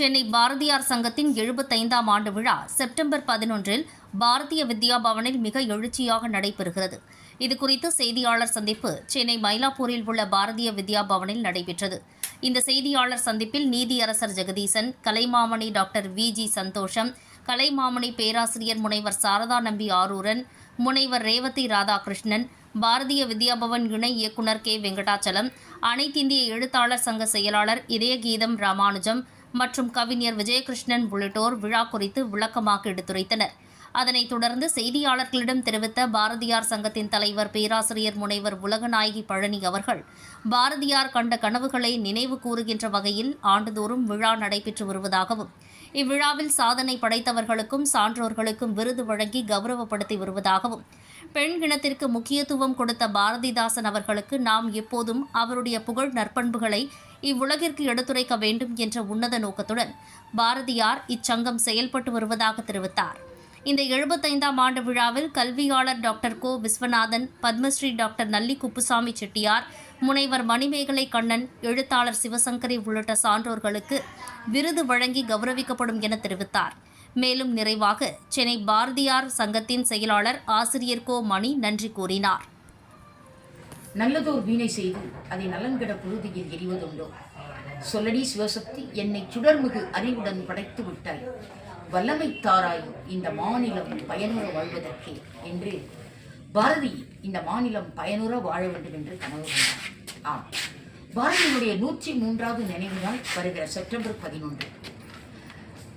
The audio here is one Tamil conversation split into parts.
சென்னை பாரதியார் சங்கத்தின் எழுபத்தைந்தாம் ஆண்டு விழா செப்டம்பர் பதினொன்றில் பாரதிய வித்யா பவனில் மிக எழுச்சியாக நடைபெறுகிறது. இதுகுறித்து செய்தியாளர் சந்திப்பு சென்னை மயிலாப்பூரில் உள்ள பாரதிய வித்யா பவனில் நடைபெற்றது. இந்த செய்தியாளர் சந்திப்பில் நீதியரசர் Jagadeesan Kalaimamani doctor V. G. Santhosham Kalaimamani பேராசிரியர் முனைவர் சாரதா நம்பி ஆரூரன் முனைவர் ரேவதி ராதாகிருஷ்ணன் பாரதிய வித்யாபவன் இணை இயக்குனர் கே. வெங்கடாச்சலம் அனைத்திந்திய எழுத்தாளர் சங்க செயலாளர் இதயகீதம் ராமானுஜம் மற்றும் கவிஞர் விஜயகிருஷ்ணன் உள்ளிட்டோர் விழா குறித்து விளக்கமாக எடுத்துரைத்தனர். அதனைத் தொடர்ந்து செய்தியாளர்களிடம் தெரிவித்த பாரதியார் சங்கத்தின் தலைவர் பேராசிரியர் முனைவர் உலகநாயகி பழனி அவர்கள் பாரதியார் கண்ட கனவுகளை நினைவு கூறுகின்ற வகையில் ஆண்டுதோறும் விழா நடைபெற்று வருவதாகவும் இவ்விழாவில் சாதனை படைத்தவர்களுக்கும் சான்றோர்களுக்கும் விருது வழங்கி கௌரவப்படுத்தி வருவதாகவும் பெண் இனத்திற்கு முக்கியத்துவம் கொடுத்த பாரதிதாசன் அவர்களுக்கு நாம் எப்போதும் அவருடைய புகழ் நற்பண்புகளை இவ்வுலகிற்கு எடுத்துரைக்க வேண்டும் என்ற உன்னத நோக்கத்துடன் பாரதியார் இச்சங்கம் செயல்பட்டு வருவதாக தெரிவித்தார். இந்த எழுபத்தைந்தாம் ஆண்டு விழாவில் கல்வியாளர் டாக்டர் கோ. விஸ்வநாதன் பத்மஸ்ரீ டாக்டர் நல்லி குப்புசாமி செட்டியார் முனைவர் மணிமேகலை கண்ணன் எழுத்தாளர் சிவசங்கரி உள்ளிட்ட சான்றோர்களுக்கு விருது வழங்கி கௌரவிக்கப்படும் என தெரிவித்தார். மேலும் நிறைவாக சென்னை பாரதியார் சங்கத்தின் செயலாளர் ஆசிரியர் கோ. மணி நன்றி கூறினார். நல்லதோர் வீணை செய்து அதை நலன்கட புழுதியில் எரிவதுண்டோ? சொல்லடி சிவசக்தி என்னை சுடர்மிகு அறிவுடன் படைத்து விட்டாய். வல்லமை தாராயும் இந்த மாநிலம் பயனுற வாழ்வதற்கே என்று பாரதி இந்த மாநிலம் பயனுற வாழ வேண்டும் என்று கனவு கொண்டார். ஆம். பாரதியினுடைய நூற்றி மூன்றாவது நினைவு நாள் வருகிற செப்டம்பர் பதினொன்று.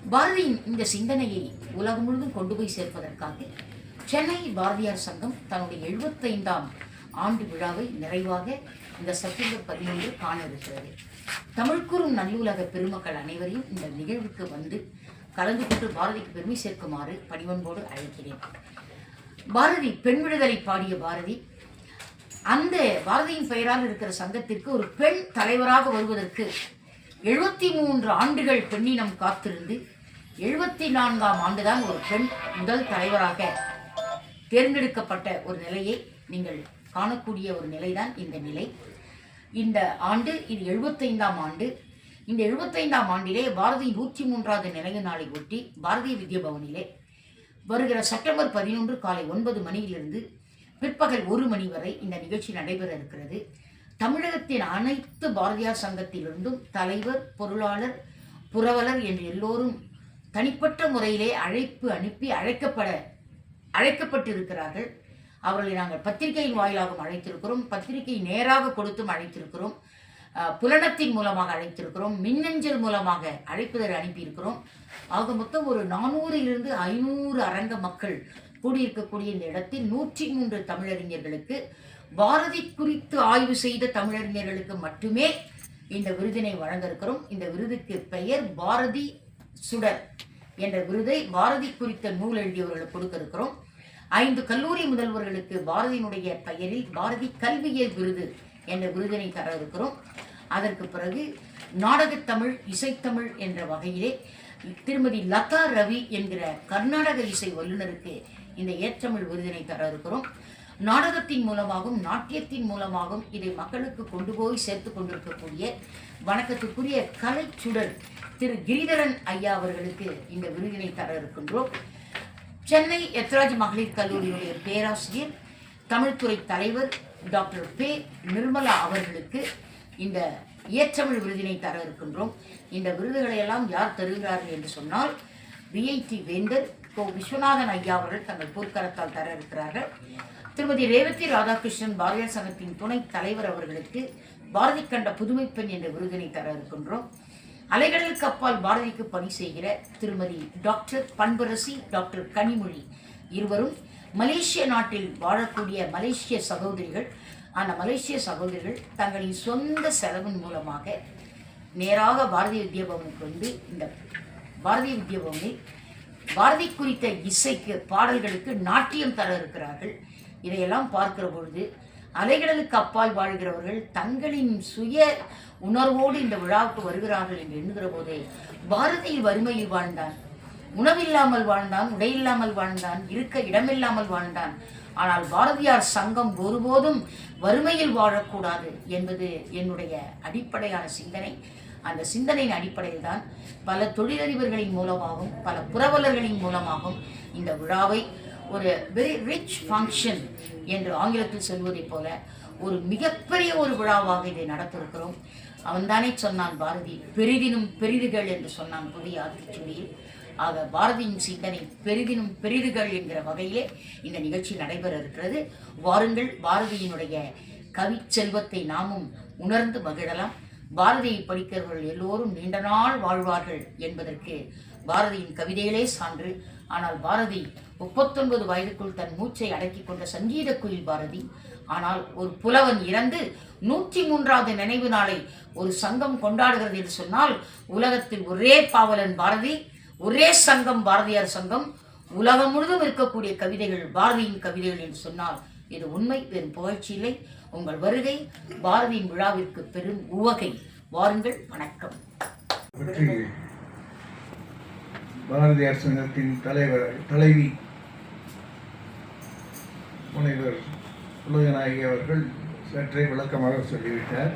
பாரதியின் இந்த சிந்தனையை உலகம் முழுவதும் கொண்டு போய் சேர்ப்பதற்காக சென்னை பாரதியார் சங்கம் தன்னுடைய எழுபத்தைந்தாம் ஆண்டு விழாவை நிறைவாக இந்த செப்டம்பர் பதினொன்று காண இருக்கிறது தமிழ்கூறும் நல்லுலக பெருமக்கள் அனைவரையும் இந்த நிகழ்வுக்கு வந்து கலந்து கொண்டு பாரதிக்கு பெருமை சேர்க்குமாறு பணிவன்போடு அழைக்கிறேன். பாரதி பெண் விடுதலை பாடிய பாரதி அந்த பாரதியின் பெயரால் இருக்கிற சங்கத்திற்கு ஒரு பெண் தலைவராக வருவதற்கு எழுபத்தி மூன்று ஆண்டுகள் பெண்ணினம் காத்திருந்து எழுபத்தி நான்காம் ஆண்டுதான் ஒரு பெண் முதல் தலைவராக தேர்ந்தெடுக்கப்பட்ட ஒரு நிலையை நீங்கள் காணக்கூடிய ஒரு நிலைதான் இந்த நிலை. இந்த ஆண்டு இது எழுபத்தைந்தாம் ஆண்டு. இந்த எழுபத்தைந்தாம் ஆண்டிலே பாரதி நூற்றி மூன்றாவது நினைவு நாளை ஒட்டி பாரதிய வித்யா பவனிலே வருகிற செப்டம்பர் பதினொன்று காலை ஒன்பது மணியிலிருந்து பிற்பகல் ஒரு மணி வரை இந்த நிகழ்ச்சி நடைபெற இருக்கிறது. தமிழகத்தின் அனைத்து பாரதியார் சங்கத்திலிருந்தும் தலைவர் பொருளாளர் புரவலர் என்று எல்லோரும் தனிப்பட்ட முறையிலே அழைப்பு அனுப்பி அழைக்கப்பட அழைக்கப்பட்டிருக்கிறார்கள். அவர்களை நாங்கள் பத்திரிகையின் வாயிலாகவும் அழைத்திருக்கிறோம். பத்திரிகை நேராக கொடுத்தும் அழைத்திருக்கிறோம். புலனத்தின் மூலமாக அழைத்திருக்கிறோம். மின்னஞ்சல் மூலமாக அழைப்புதல் அனுப்பியிருக்கிறோம். ஆக மொத்தம் ஒரு நானூறிலிருந்து ஐநூறு அரங்க மக்கள் கூடியிருக்கக்கூடிய இந்த இடத்தில் நூற்றி மூன்று தமிழறிஞர்களுக்கு பாரதி குறித்து ஆய்வு செய்த தமிழறிஞர்களுக்கு மட்டுமே இந்த விருதினை வழங்க இருக்கிறோம் இந்த விருதுக்கு பெயர் பாரதி சுடர் என்ற விருதை பாரதி குறித்த நூல் எழுதியவர்களுக்கு கொடுக்க இருக்கிறோம் ஐந்து கல்லூரி முதல்வர்களுக்கு பாரதியினுடைய பெயரில் பாரதி கல்வியியல் விருது என்ற விருதினை தர இருக்கிறோம். அதற்கு பிறகு நாடகத்தமிழ் இசைத்தமிழ் என்ற வகையிலே திருமதி லதா ரவி என்கிற கர்நாடக இசை வல்லுநருக்கு இந்த ஏற்றமிழ் விருதினை தர இருக்கிறோம். நாடகத்தின் மூலமாகவும் நாட்டியத்தின் மூலமாகவும் இதை மக்களுக்கு கொண்டு போய் சேர்த்து கொண்டிருக்கக்கூடிய வணக்கத்துக்குரிய கலைச்சுடர் திரு கிரிதரன் ஐயா அவர்களுக்கு இந்த விருதினை தர இருக்கின்றோம். சென்னை எத்ராஜ் மகளிர் கல்லூரியுடைய பேராசிரியர் தமிழ்துறை தலைவர் டாக்டர் பே. நிர்மலா அவர்களுக்கு இந்த இயற்றமிழ் விருதினை தர இருக்கின்றோம். இந்த விருதுகளை எல்லாம் யார் தருகிறார்கள் என்று சொன்னால் விஐடி வேந்தர் கோ. விஸ்வநாதன் ஐயா அவர்கள் தங்கள் பொற்கரத்தால் தர இருக்கிறார்கள். திருமதி ரேவதி ராதாகிருஷ்ணன் பாரதியார் சங்கத்தின் துணைத் தலைவர் அவர்களுக்கு பாரதி கண்ட புதுமை பெண் என்ற விருதினை தர இருக்கின்றோம். அலைகடலுக்கு அப்பால் பாரதிக்கு பணி செய்கிற திருமதி டாக்டர் பண்பரசி டாக்டர் கனிமொழி இருவரும் மலேசிய நாட்டில் வாழக்கூடிய மலேசிய சகோதரிகள். அந்த மலேசிய சகோதரிகள் தங்களின் சொந்த செலவின் மூலமாக நேராக பாரதிய வித்யாபவனுக்கு வந்து இந்த பாரதிய வித்யாபவனில் பாரதி குறித்த இசைக்கு பாடல்களுக்கு நாட்டியம் தர இருக்கிறார்கள். இதையெல்லாம் பார்க்கிற பொழுது அலைகடலுக்கு அப்பால் வாழ்கிறவர்கள் தங்களின் சுய உணர்வோடு இந்த விழாவுக்கு வருகிறார்கள் என்று எண்ணுகிற போதே பாரதியில் வறுமையில் வாழ்ந்தான். உணவில்லாமல் வாழ்ந்தான் உடையில்லாமல் வாழ்ந்தான் இருக்க இடமில்லாமல் வாழ்ந்தான். ஆனால் பாரதியார் சங்கம் ஒருபோதும் வறுமையில் வாழக்கூடாது என்பது என்னுடைய அடிப்படையான சிந்தனை. அந்த சிந்தனையின் அடிப்படையில் தான் பல தொழிலதிபர்களின் மூலமாகவும் பல புரவலர்களின் மூலமாகவும் இந்த விழாவை ஒரு வெரி ரிச் ஃபங்க்ஷன் என்று ஆங்கிலத்தில் சொல்வதைப் போல ஒரு மிகப்பெரிய ஒரு விழாவாக இதை நடத்திருக்கிறோம். அவன்தானே சொன்னான் பாரதி பெரிதினும் பெரிதுகள் என்று சொன்னான் புதிய ஆத்திச்சுடியில் ஆக பாரதியின் சிந்தனை பெரிதினும் பெரிதுகள் என்கிற வகையிலே இந்த நிகழ்ச்சி நடைபெற இருக்கிறது வாருங்கள் பாரதியினுடைய கவி செல்வத்தை நாமும் உணர்ந்து மகிழலாம். பாரதியை படிக்கிறவர்கள் எல்லோரும் நீண்ட நாள் வாழ்வார்கள் என்பதற்கு பாரதியின் கவிதைகளே சான்று. ஆனால் பாரதி முப்பத்தொன்பது வயதுக்குள் தன் மூச்சை அடக்கிக் கொண்ட சங்கீத குயில் பாரதி ஆனால் ஒரு புலவன் இறந்து நூற்றி மூன்றாவது நினைவு நாளை ஒரு சங்கம் கொண்டாடுகிறது என்று சொன்னால் உலகத்தில் ஒரே பாவலன் பாரதி ஒரே சங்கம் பாரதியார் சங்கம் உலகம் முழுதும் இருக்கக்கூடிய கவிதைகள் பாரதியின் கவிதைகள் என்று சொன்னால் இது உண்மை பெரும் புகழ்ச்சி இல்லை. உங்கள் வருகை பாரதியின் விழாவிற்கு பெரும் உவகை. வாருங்கள் வணக்கம். பாரதியார் சங்கத்தின் தலைவர் தலைவி முனைவர் உலகநாயகி அவர்கள் சற்றே விளக்கமாக சொல்லிவிட்டார்.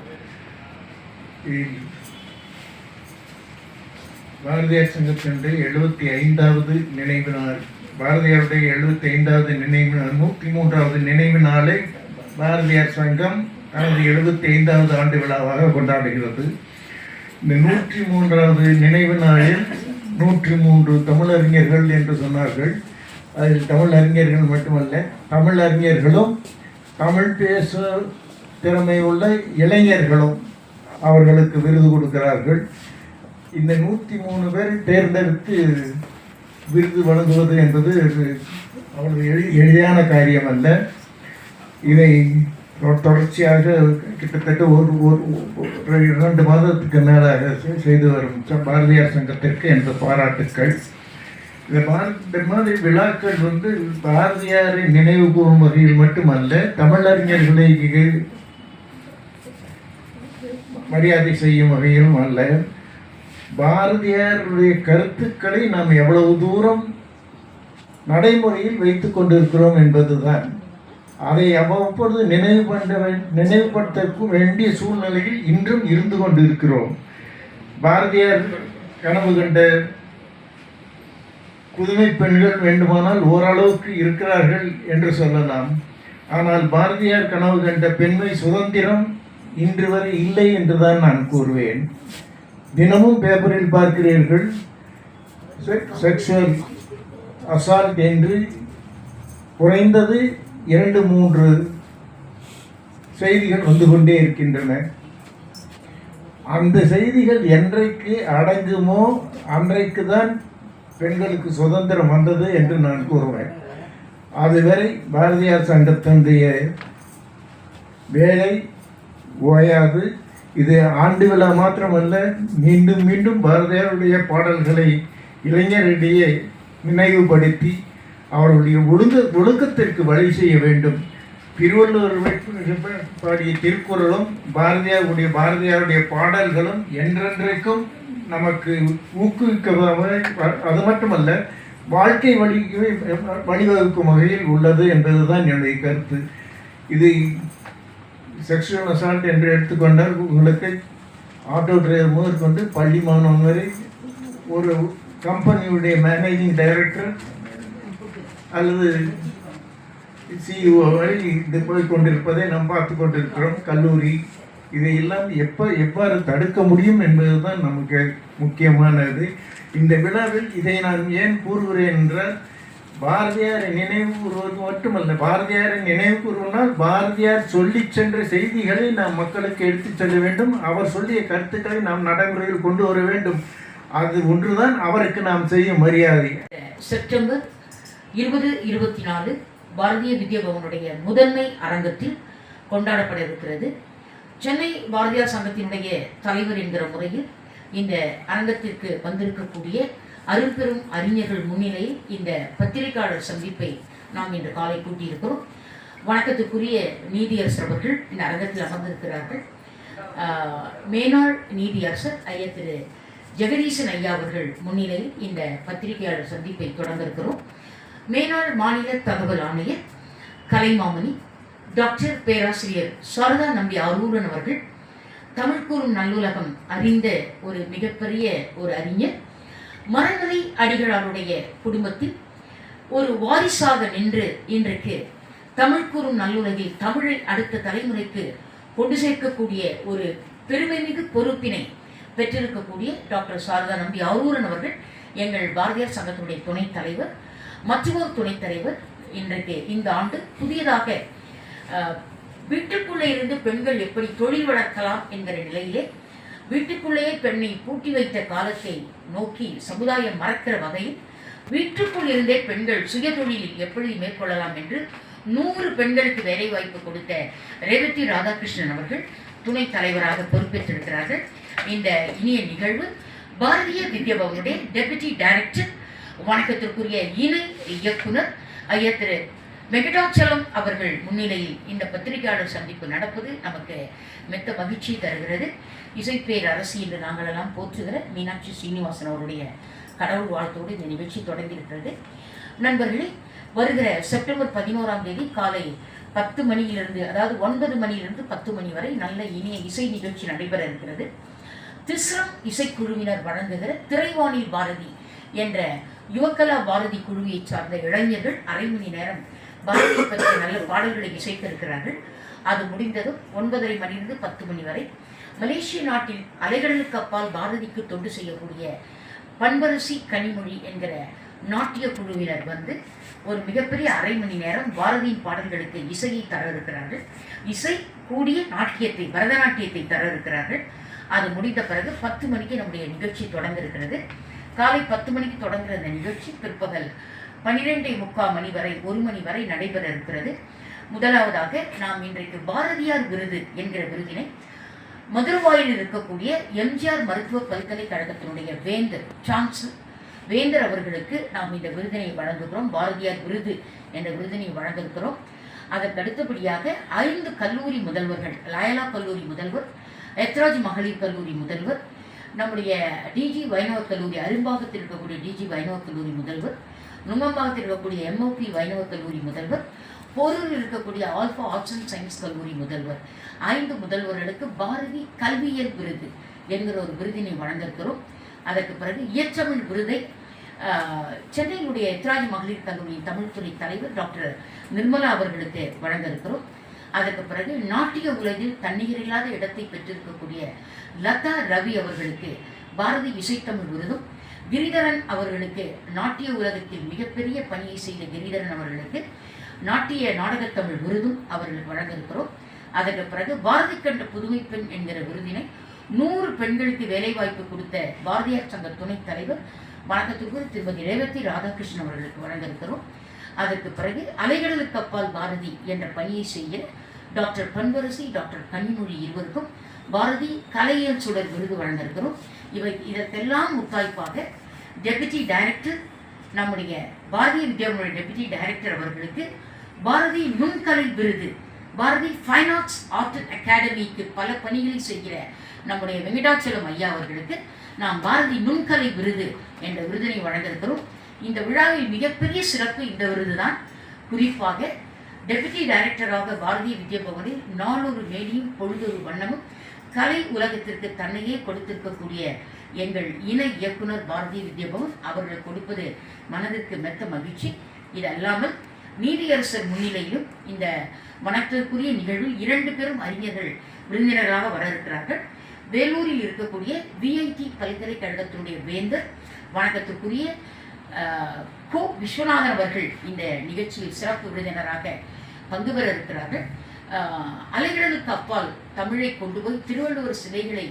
இதில் பாரதியார் சங்கத்தினுடைய எழுபத்தி ஐந்தாவது நினைவு நாள் பாரதியாருடைய எழுபத்தி ஐந்தாவது நினைவு நாள் நூற்றி மூன்றாவது நினைவு நாளை பாரதியார் சங்கம் தனது எழுபத்தி ஐந்தாவது ஆண்டு விழாவாக கொண்டாடுகிறது. இந்த நூற்றி மூன்றாவது நினைவு நாளில் நூற்றி மூன்று தமிழறிஞர்கள் என்று சொன்னார்கள். அதில் தமிழ் அறிஞர்கள் மட்டுமல்ல தமிழறிஞர்களும் தமிழ் பேச திறமை உள்ள இளைஞர்களும் அவர்களுக்கு விருது கொடுக்கிறார்கள். இந்த நூற்றி மூணு பேர் தேர்ந்தெடுத்து விருது வழங்குவது என்பது அவ்வளவு எளி எளிதான காரியம் அல்ல இதை தொடர்ச்சியாக கிட்டத்தட்ட ஒரு ஒரு இரண்டு மாதத்துக்கு மேலாக செய்து வரும் பாரதியார் சங்கத்திற்கு எனது பாராட்டுக்கள். இந்த இந்த மாதிரி விழாக்கள் வந்து பாரதியாரை நினைவு கூறும் வகையில் மட்டுமல்ல தமிழறிஞர்களை மரியாதை செய்யும் வகையிலும் அல்ல. பாரதியாருடைய கருத்துக்களை நாம் எவ்வளவு தூரம் நடைமுறையில் வைத்து கொண்டிருக்கிறோம் என்பதுதான். அதை அவ்வப்பொழுது நினைவு பண்ண நினைவுபடுத்த வேண்டிய சூழ்நிலையில் இன்றும் இருந்து கொண்டிருக்கிறோம். பாரதியார் கனவு கண்ட புதுமை பெண்கள் வேண்டுமானால் ஓரளவுக்கு இருக்கிறார்கள் என்று சொல்லலாம். ஆனால் பாரதியார் கனவு கண்ட பெண்மை சுதந்திரம் இன்று வரை இல்லை என்றுதான் நான் கூறுவேன். தினமும் பேப்பரில் பார்க்கிறீர்கள் செக்ஷுவல் அசால்ட் என்று குறைந்தது இரண்டு மூன்று செய்திகள் வந்து கொண்டே இருக்கின்றன. அந்த செய்திகள் என்றைக்கு அடங்குமோ அன்றைக்கு தான் பெண்களுக்கு சுதந்திரம் வந்தது என்று நான் கூறுவேன். அதுவரை பாரதியார் சங்கத்தினுடைய வேலை ஓயாது. இது ஆண்டு விழா மாத்திரமல்ல மீண்டும் மீண்டும் பாரதியாருடைய பாடல்களை இளைஞரிடையே நினைவுபடுத்தி அவர்களுடைய ஒழுங்க ஒழுக்கத்திற்கு வழி செய்ய வேண்டும். திருவள்ளுவர் பாடிய திருக்குறளும் பாரதியாருடைய பாரதியாருடைய பாடல்களும் என்றென்றைக்கும் நமக்கு ஊக்குவிக்க அது மட்டுமல்ல வாழ்க்கை வழி வழிவகுக்கும் வகையில் உள்ளது என்பதுதான் என்னுடைய கருத்து. இது செக்ஷுவல் அசால்ட் என்று எடுத்துக்கொண்டால் உங்களுக்கு ஆட்டோ டிரைவர் முதற்கொண்டு பள்ளி மாணவன் வரை ஒரு கம்பெனியுடைய மேனேஜிங் டைரக்டர் அல்லது சிஇஓ வரை இது போய் கொண்டிருப்பதை நாம் பார்த்து கொண்டிருக்கிறோம். கல்லூரி இதையெல்லாம் எப்போ எவ்வாறு தடுக்க முடியும் என்பதுதான் நமக்கு முக்கியமானது. இந்த விழாவில் இதை நான் ஏன் கூறுகிறேன் என்றால் பாரதியாரை நினைவு கூறுவது மட்டுமல்ல. பாரதியாரை நினைவு கூறுவனால் பாரதியார் சொல்லி சென்ற செய்திகளை நாம் மக்களுக்கு எடுத்துச் செல்ல வேண்டும். அவர் சொல்லிய கருத்துக்களை நாம் நடைமுறையில் கொண்டு வர வேண்டும். அது ஒன்றுதான் அவருக்கு நாம் செய்யும் மரியாதை. செப்டம்பர் இருபது இருபத்தி நாலு பாரதிய வித்யா பவனுடைய முதன்மை அரங்கத்தில் கொண்டாடப்பட இருக்கிறது சென்னை பாரதியார் சங்கத்தினுடைய தலைவர் என்கிற முறையில் இந்த அரங்கத்திற்கு வந்திருக்கக்கூடிய அருள்பெரும் அறிஞர்கள் முன்னிலையில் இந்த பத்திரிகையாளர் சந்திப்பை நாம் இன்று காலை கூட்டியிருக்கிறோம். வணக்கத்துக்குரிய நீதியரசர் அவர்கள் இந்த அரங்கத்தில் அமர்ந்திருக்கிறார்கள். மேனாள் நீதியரசர் ஐயா திரு ஜெகதீசன் ஐயா அவர்கள் முன்னிலையில் இந்த பத்திரிகையாளர் சந்திப்பை தொடங்க இருக்கிறோம் மேனாள் மாநில தகவல் ஆணையர் கலைமாமணி டாக்டர் பேராசிரியர் சாரதா நம்பி அரூரன் அவர்கள் தமிழ் கூறும் நல்லுலகம் அறிந்த ஒரு மிகப்பெரிய ஒரு அறிஞர். மரநிலை அடிகளாருடைய குடும்பத்தில் ஒரு வாரிசாக நின்று இன்றைக்கு தமிழ் கூறும் நல்லுலகில் தமிழை அடுத்த தலைமுறைக்கு கொண்டு சேர்க்கக்கூடிய ஒரு பெருமைமிகு பொறுப்பினை பெற்றிருக்கக்கூடிய டாக்டர் சாரதா நம்பி அரூரன் அவர்கள் எங்கள் பாரதியார் சங்கத்தினுடைய துணைத் தலைவர் மற்றொரு துணைத் தலைவர் இன்றைக்கு இந்த ஆண்டு புதியதாக வீட்டுக்குள்ளே இருந்து பெண்கள் எப்படி தொழில் வளர்க்கலாம் என்கிற நிலையிலே வீட்டுக்குள்ளேயே பெண்ணை பூட்டி வைத்த காலத்தை நோக்கி சமுதாயம் மறக்கிற வகையில் வீட்டுக்குள் இருந்தே பெண்கள் சுயதொழிலில் எப்படி மேற்கொள்ளலாம் என்று நூறு பெண்களுக்கு வேலை வாய்ப்பு கொடுத்த ரேவதி ராதாகிருஷ்ணன் அவர்கள் துணைத் தலைவராக பொறுப்பேற்றிருக்கிறார்கள். இந்த இனிய நிகழ்வு பாரதிய வித்யாபவனுடைய டெபுட்டி டைரக்டர் வணக்கத்திற்குரிய இணை இயக்குனர் ஐயா திரு வெங்கடாச்சலம் அவர்கள் முன்னிலையில் இந்த பத்திரிகையாளர் சந்திப்பு நடப்பது நமக்கு மெத்த மகிழ்ச்சி தருகிறது. இசைப்பேர் அரசு என்று நாங்கள் எல்லாம் போற்றுகிற மீனாட்சி சீனிவாசன் அவருடைய கடவுள் வாழ்த்தோடு இந்த நிகழ்ச்சி தொடங்கியிருக்கிறது. நண்பர்களே வருகிற செப்டம்பர் பதினோராம் தேதி காலை பத்து மணியிலிருந்து அதாவது ஒன்பது மணியிலிருந்து பத்து மணி வரை நல்ல இனிய இசை நிகழ்ச்சி நடைபெற இருக்கிறது. திஸ்ரம் இசைக்குழுவினர் வழங்குகிற திரைவாணி பாரதி என்ற யுவகலா பாரதி குழுவை சார்ந்த இளைஞர்கள் அரை மணி நேரம் பாரதியை பற்றிய நல்ல பாடல்களை இசைக்க இருக்கிறார்கள் அது முடிந்ததும் ஒன்பதரை மணியிலிருந்து பத்து மணி வரை மலேசிய நாட்டில் அலைகளுக்கு அப்பால் பாரதிக்கு தொண்டு செய்யக்கூடிய பண்பரசி கனிமொழி என்கிற நாட்டிய குழுவினர் வந்து ஒரு மிகப்பெரிய அரை மணி நேரம் பாரதியின் பாடல்களுக்கு இசையை தர இருக்கிறார்கள் இசை கூடிய நாட்டியத்தை பரதநாட்டியத்தை தர இருக்கிறார்கள் அது முடிந்த பிறகு பத்து மணிக்கு நம்முடைய நிகழ்ச்சி தொடங்க இருக்கிறது. காலை பத்து மணிக்கு தொடங்குகிற அந்த நிகழ்ச்சி பிற்பகல் பன்னிரெண்டே முக்கால் மணி வரை ஒரு மணி வரை நடைபெற இருக்கிறது. முதலாவதாக நாம் இன்றைக்கு பாரதியார் விருது என்கிற விருதினை மதுரவாயில் இருக்கக்கூடிய எம்ஜிஆர் மருத்துவ பல்கலைக்கழகத்தினுடைய வேந்தர் சான்சலர் வேந்தர் அவர்களுக்கு நாம் இந்த விருதினை வழங்குகிறோம். பாரதியார் விருது என்ற விருதினை வழங்கிருக்கிறோம் அதற்கு அடுத்தபடியாக ஐந்து கல்லூரி முதல்வர்கள் லயலா கல்லூரி முதல்வர் எத்ராஜ் மகளிர் கல்லூரி முதல்வர் நம்முடைய டிஜி வைணவ கல்லூரி அரும்பாகத்தில் இருக்கக்கூடிய டிஜி வைணவ கல்லூரி முதல்வர் நுங்கம்பாகத்தில் இருக்கக்கூடிய எம்ஓபி வைணவ கல்லூரி முதல்வர் போரூரில் இருக்கக்கூடிய ஆல்ஃபா ஆர்ட்ஸ் அண்ட் சயின்ஸ் கல்லூரி முதல்வர் ஐந்து முதல்வர்களுக்கு பாரதி கல்வியியல் விருது என்கிற ஒரு விருதினை வழங்கிருக்கிறோம் அதற்கு பிறகு இயற்றமிழ் விருதை சென்னையினுடைய எத்ராஜ் மகளிர் கல்லூரியின் தமிழ்துறை தலைவர் டாக்டர் நிர்மலா அவர்களுக்கு வழங்க இருக்கிறோம் அதற்கு பிறகு நாட்டிய உலகில் தன்னிகரில்லாத இடத்தை பெற்றிருக்கக்கூடிய லதா ரவி அவர்களுக்கு பாரதி இசைத்தமிழ் விருதும் கிரிதரன் அவர்களுக்கு நாட்டிய உலகத்தில் மிகப்பெரிய பணியை செய்த கிரிதரன் அவர்களுக்கு நாட்டிய நாடகத்தமிழ் விருதும் அவர்களுக்கு வழங்க இருக்கிறோம் அதற்கு பிறகு பாரதி கண்ட புதுமை பெண் என்கிற விருதினை நூறு பெண்களுக்கு வேலைவாய்ப்பு கொடுத்த பாரதியார் சங்க துணைத் தலைவர் வணக்கத்துக்கு திருமதி ரேவதி ராதாகிருஷ்ணன் அவர்களுக்கு வழங்க இருக்கிறோம் அதற்கு பிறகு அலைகடலுக்கு அப்பால் பாரதி என்ற பணியை செய்ய டாக்டர் பன்வரசி டாக்டர் கனிமொழி இருவருக்கும் பாரதி கலையியல் சுடர் விருது வழங்கியிருக்கிறோம். இவை இதற்கெல்லாம் முத்தாய்ப்பாக டெபுட்டி டைரக்டர் நம்முடைய பாரதிய வித்யாபவனுடைய டெபுட்டி டைரக்டர் அவர்களுக்கு பாரதி நுண்கலை விருது பாரதி ஃபைன் ஆர்ட்ஸ் ஆர்ட் அகாடமிக்கு பல பணிகளை செய்கிற நம்முடைய வெங்கடாச்சலம் ஐயா அவர்களுக்கு நாம் பாரதி நுண்கலை விருது என்ற விருதினை வழங்கியிருக்கிறோம். இந்த விழாவில் மிகப்பெரிய சிறப்பு இந்த விருது தான் குறிப்பாக டெபுட்டி டைரக்டராக பாரதிய வித்யாபவனில் நாளொரு மேடியும் பொழுதொரு வண்ணமும் கலை உலகத்திற்கு தன்னையே கொடுத்திருக்கக்கூடிய எங்கள் இணை இயக்குனர் பாரதி வித்யபவன் அவர்கள் கொடுப்பது மனதிற்கு மெத்த மகிழ்ச்சி. இது அல்லாமல் நீதியரசர் முன்னிலையிலும் இந்த வணக்கத்திற்குரிய நிகழ்வில் இரண்டு பேரும் அறிஞர்கள் விருந்தினராக வர இருக்கிறார்கள் வேலூரில் இருக்கக்கூடிய விஐடி பல்கலைக்கழகத்தினுடைய வேந்தர் வணக்கத்திற்குரிய ஆஹ், கோ விஸ்வநாதன் அவர்கள் இந்த நிகழ்ச்சியில் சிறப்பு விருந்தினராக பங்கு பெற இருக்கிறார்கள். அலைகளுக்கு அலைகடலுக்கு அப்பால் தமிழை கொண்டு போய் திருவள்ளுவர் சிலைகளை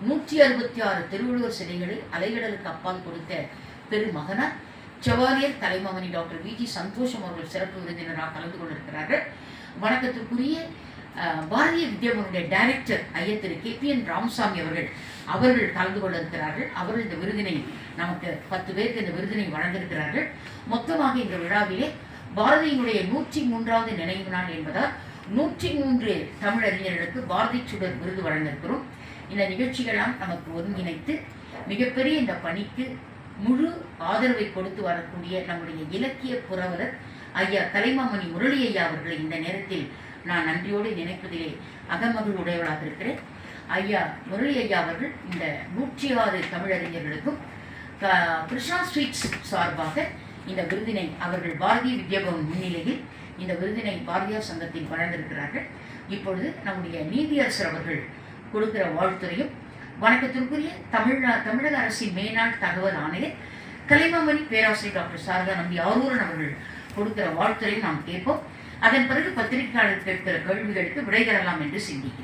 நூற்றி அறுபத்தி ஆறு திருவள்ளுவர் சிலைகளை அலைகடலுக்கு அப்பால் கொடுத்த பெருமகனார் செவாலியர் தலைமகனி டாக்டர் வி ஜி சந்தோஷம் அவர்கள் சிறப்பு விருந்தினராக கலந்து கொண்டிருக்கிறார்கள். வணக்கத்திற்குரிய அஹ், பாரதிய வித்யாபவனுடைய டைரக்டர் ஐயா Thiru K P N Ramasamy அவர்கள் அவர்கள் கலந்து கொள்ள இருக்கிறார்கள் அவர்கள் இந்த விருதினை நமக்கு பத்து பேருக்கு இந்த விருதினை வழங்கியிருக்கிறார்கள். மொத்தமாக இந்த விழாவிலே பாரதியினுடைய நூற்றி மூன்றாவது நினைவு நாள் என்பதால் நூற்றி மூன்று தமிழறிஞர்களுக்கு பாரதி சுடர் விருது வழங்கியிருக்கிறோம். இந்த நிகழ்ச்சிகளாம் நமக்கு ஒருங்கிணைத்து மிகப்பெரிய இந்த பணிக்கு முழு ஆதரவை கொடுத்து வரக்கூடிய நம்முடைய இலக்கிய புரவலர் ஐயா தலைமாமணி முரளி ஐயா அவர்களை இந்த நேரத்தில் நான் நன்றியோடு நினைப்பதிலே அகமகிழ் உடையவளாக இருக்கிறேன். ஐயா முரளி ஐயா அவர்கள் இந்த நூற்றி ஆறு தமிழறிஞர்களுக்கும் கிருஷ்ணா ஸ்வீட்ஸ் சார்பாக இந்த விருதினை அவர்கள் பாரதிய வித்யாபவன் முன்னிலையில் இந்த விருதினை பாரதியார் சங்கத்தில் வழங்கியிருக்கிறார்கள் இப்பொழுது நம்முடைய நீதியரசர் அவர்கள் கொடுக்கிற வாழ்த்துறையும் வணக்கத்திற்குரிய தமிழ்நா தமிழக அரசின் மேனாள் தகவல் ஆணையர் கலைமாமணி பேராசிரியர் டாக்டர் சாரதா நம்பி ஆரூரன் அவர்கள் கொடுக்கிற வாழ்த்துறையும் நாம் கேட்போம். அதன் பிறகு பத்திரிகையாளர் கேட்கிற கேள்விகளுக்கு விடை தரலாம் என்று சிந்திக்கிறேன்.